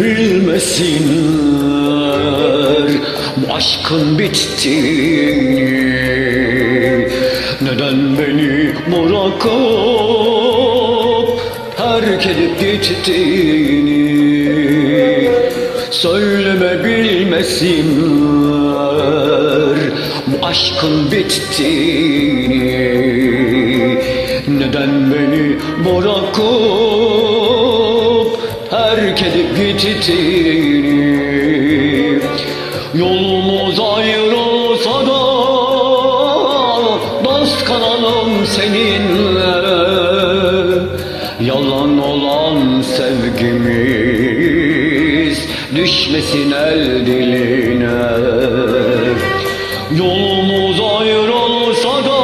bilmesinler. Bu aşkın bittiğini Neden beni bırakıp Terk edip gittiğini Söyleme bilmesinler. Bu aşkın bittiğini Terk edip gittiğini Yolumuz ayrılsa da Dost kalalım seninle. Yalan olan sevgimiz Düşmesin el diline. Yolumuz ayrılsa da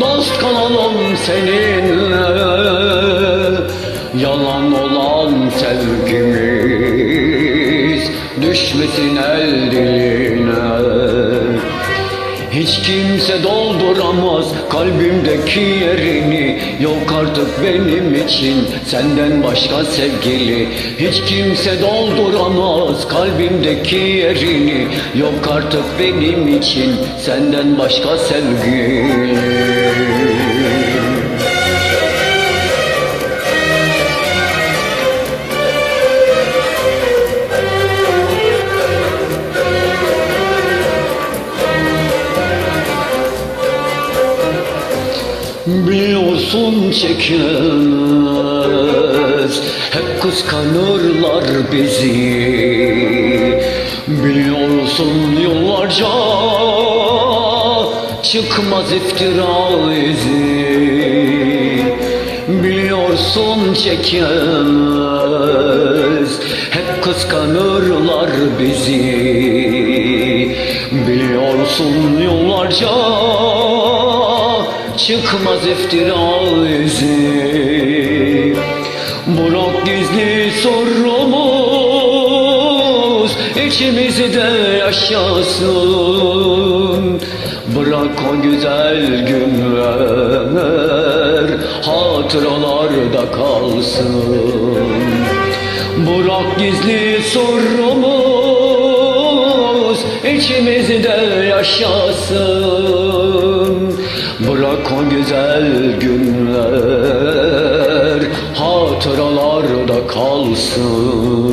Dost kalalım seninle. Yalan olan sevgimiz Düşmesin el diline. Hiç kimse dolduramaz kalbimdeki yerini. Yok artık benim için senden başka sevgili. Hiç kimse dolduramaz kalbimdeki yerini. Yok artık benim için senden başka sevgili Biliyorsun çekemez Hep kıskanırlar bizi. Biliyorsun yıllarca Çıkmaz iftira izi. Biliyorsun çekemez Hep kıskanırlar bizi. Biliyorsun yıllarca Çıkmaz iftira izi. Bırak gizli sorumuz içimizde yaşasın. Bırak o güzel günler hatıralarda kalsın. Bırak gizli sorumuz içimizde yaşasın Bırak o güzel günler hatıralarda kalsın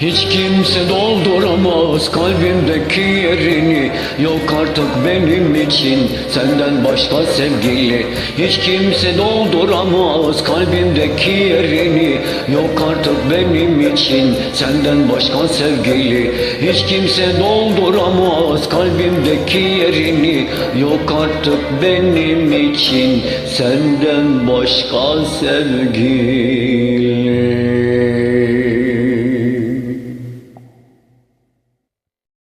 hiç kimse dolduramaz kalbimdeki yerini. Yok artık benim için senden başka sevgili. Hiç kimse dolduramaz kalbimdeki yerini. Yok artık benim için senden başka sevgili. Hiç kimse dolduramaz kalbimdeki yerini. Yok artık benim için senden başka sevgili